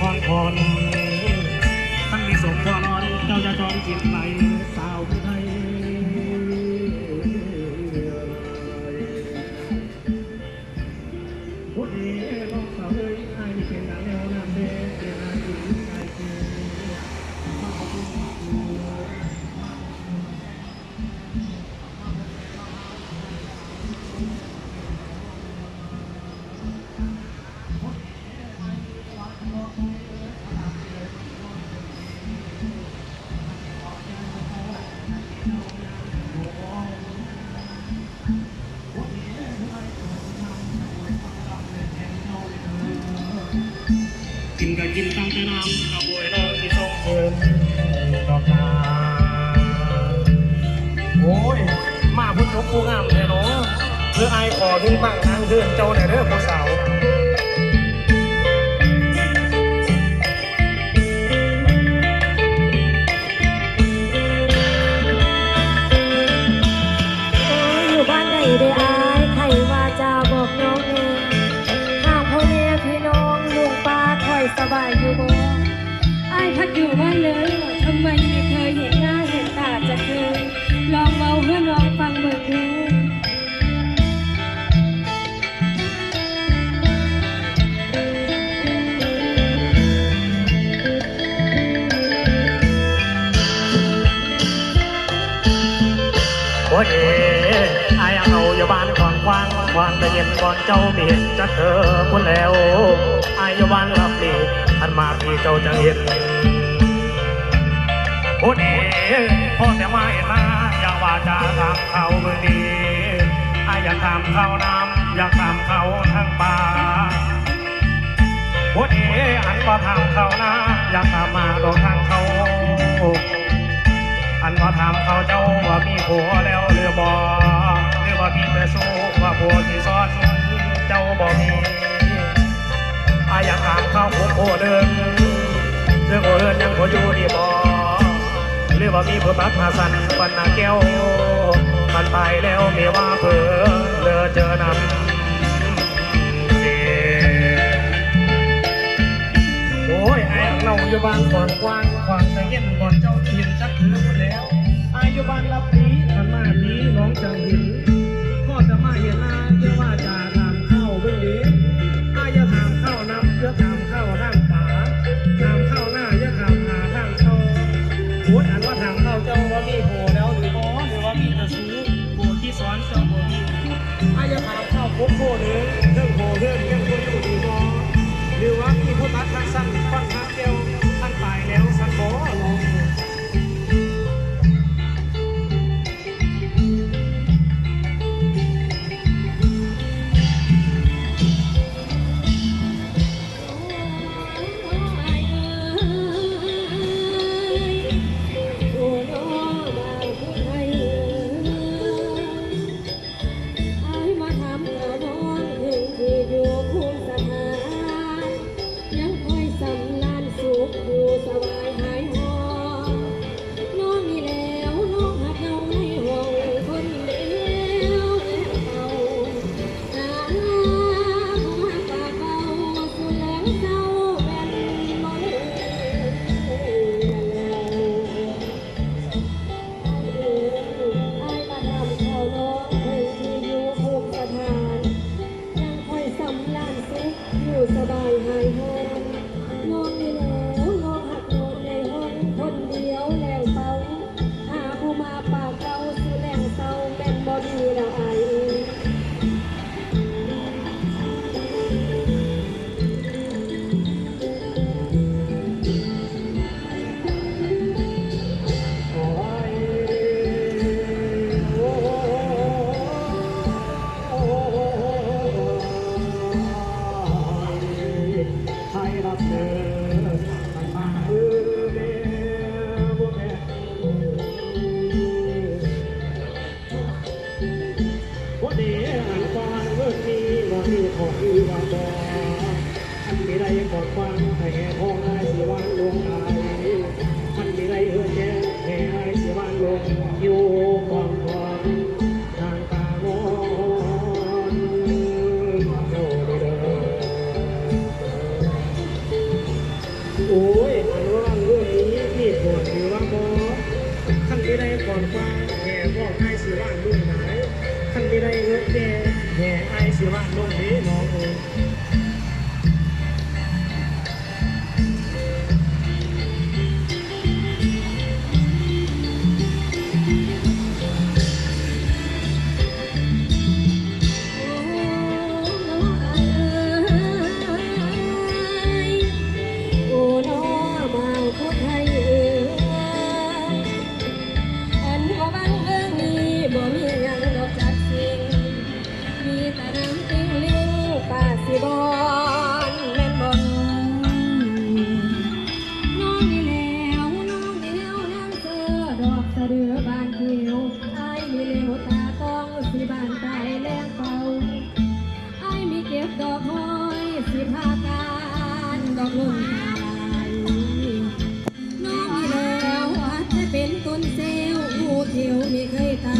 พรพรท่านมีสมพรอนเจ้าจะจองจิต กินก็กินตั้งแต่น้ำกับบวยเราที่ส่งเพิ่มดอกนาโอ้ย มาพุ่นนกผู้งามเลยเนาะเพื่อไอ้ขอถึงบ้างทางเดินเจ้าไหนเรื่อผู้สาว สบายอยู่บ่อายพัดอยู่บ้านเลยทำไมไม่เคยเห็นหน้าเห็นตาจะเคยลองเมาเพื่อลองฟังเบิกดูโอ้ วางกวางแต่เย็นก่อนเจ้ามีเห็นจะเธอคนแล้วอ้อยู่บ้านลับดีอันมาพี่เจ้าจะเห็นโอ้ยพ่อแต่มาเห็นมาอยากว่าจะทำเขาเมื่อนี้ไอ้อยากทำเขาน้ำอยากทำเขาทั้งป่าโอ้ยอันว่าทำเขานะอยากทำมาโดนทางเขาอันว่าถามเขาเจ้าว่ามีผัวแล้วหรือบ่ หรือว่ามีแต่สู้ว่าผัวที่ซ้อนเจ้าบ่มีอาอยากถามเขาผมโอเดินเรื่องโอเดินยังพออยู่ดีบ่หรือว่ามีผู้ตัดมาสั่นปันนาแก้วมันไปแล้วมีว่าเผื่อเลอเจอนำเดโอ้ยไอ้เราอยู่บ้านก่อนกว้างกว้างแต่เย็นก่อนเจ้าถิ่นจักถือหมดแล้วอ้อยู่บ้านรับนี้ขันมานี้น้องจังหิน ไรกอดฟังให้แห่ห้องไอ้สิวานลงไอ้มันมีไรเฮือแจ้แห่ไอ้สิวานลงอยู่กองกองทางตาโอนโอ้เด้อโอ้ยอันว่างเรื่องนี้พี่ปวดอยู่ว่าบอท่านมีไรกอดฟังแห่ห้องไอ้สิวานลงไหท่านมีไรเฮือแจ้แห่ไอ้สิวานลงนี้ 你可以打。